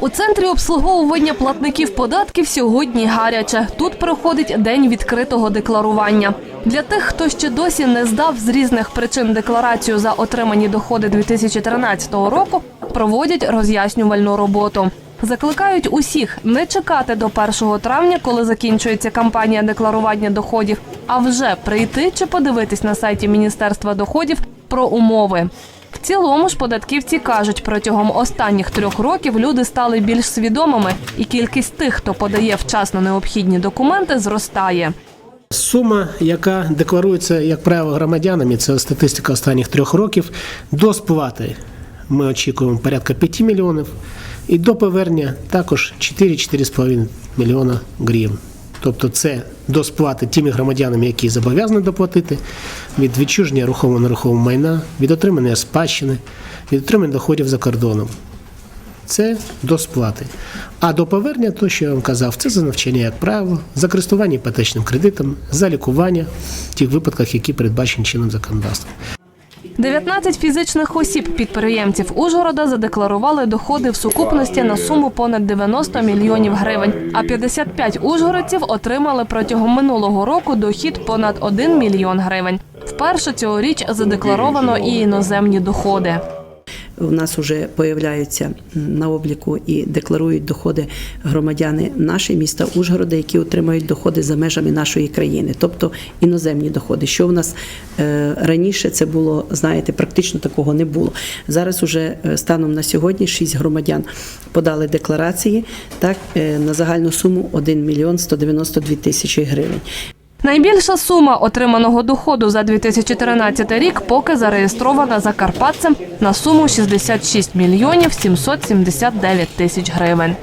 У центрі обслуговування платників податків сьогодні гаряче. Тут проходить день відкритого декларування. Для тих, хто ще досі не здав з різних причин декларацію за отримані доходи 2013 року, проводять роз'яснювальну роботу. Закликають усіх не чекати до 1 травня, коли закінчується кампанія декларування доходів, а вже прийти чи подивитись на сайті Міністерства доходів про умови. В цілому ж податківці кажуть, протягом останніх трьох років люди стали більш свідомими, і кількість тих, хто подає вчасно необхідні документи, зростає. Сума, яка декларується, як правило, громадянами, це статистика останніх трьох років. До сплати ми очікуємо порядка 5 мільйонів, і до повернення також 4-4,5 мільйона гривень. Тобто це до сплати тими громадянами, які зобов'язані доплатити, від відчуження рухомого нерухомого майна, від отримання спадщини, від отримання доходів за кордоном. Це до сплати. А до повернення, то, що я вам казав, це за навчання, як правило, за користування іпотечним кредитом, за лікування в тих випадках, які передбачені чинним законодавством. 19 фізичних осіб підприємців Ужгорода задекларували доходи в сукупності на суму понад 90 мільйонів гривень. А 55 ужгородців отримали протягом минулого року дохід понад 1 мільйон гривень. Вперше цьогоріч задекларовано і іноземні доходи. У нас вже появляються на обліку і декларують доходи громадяни наші міста Ужгорода, які отримають доходи за межами нашої країни, тобто іноземні доходи. Що в нас е, раніше це було, знаєте, практично такого не було. Зараз уже е, станом на сьогодні 6 громадян подали декларації так е, на загальну суму 1 мільйон 192 тисячі гривень. Найбільша сума отриманого доходу за 2013 рік поки зареєстрована закарпатцем на суму 66 мільйонів 779 тисяч гривень.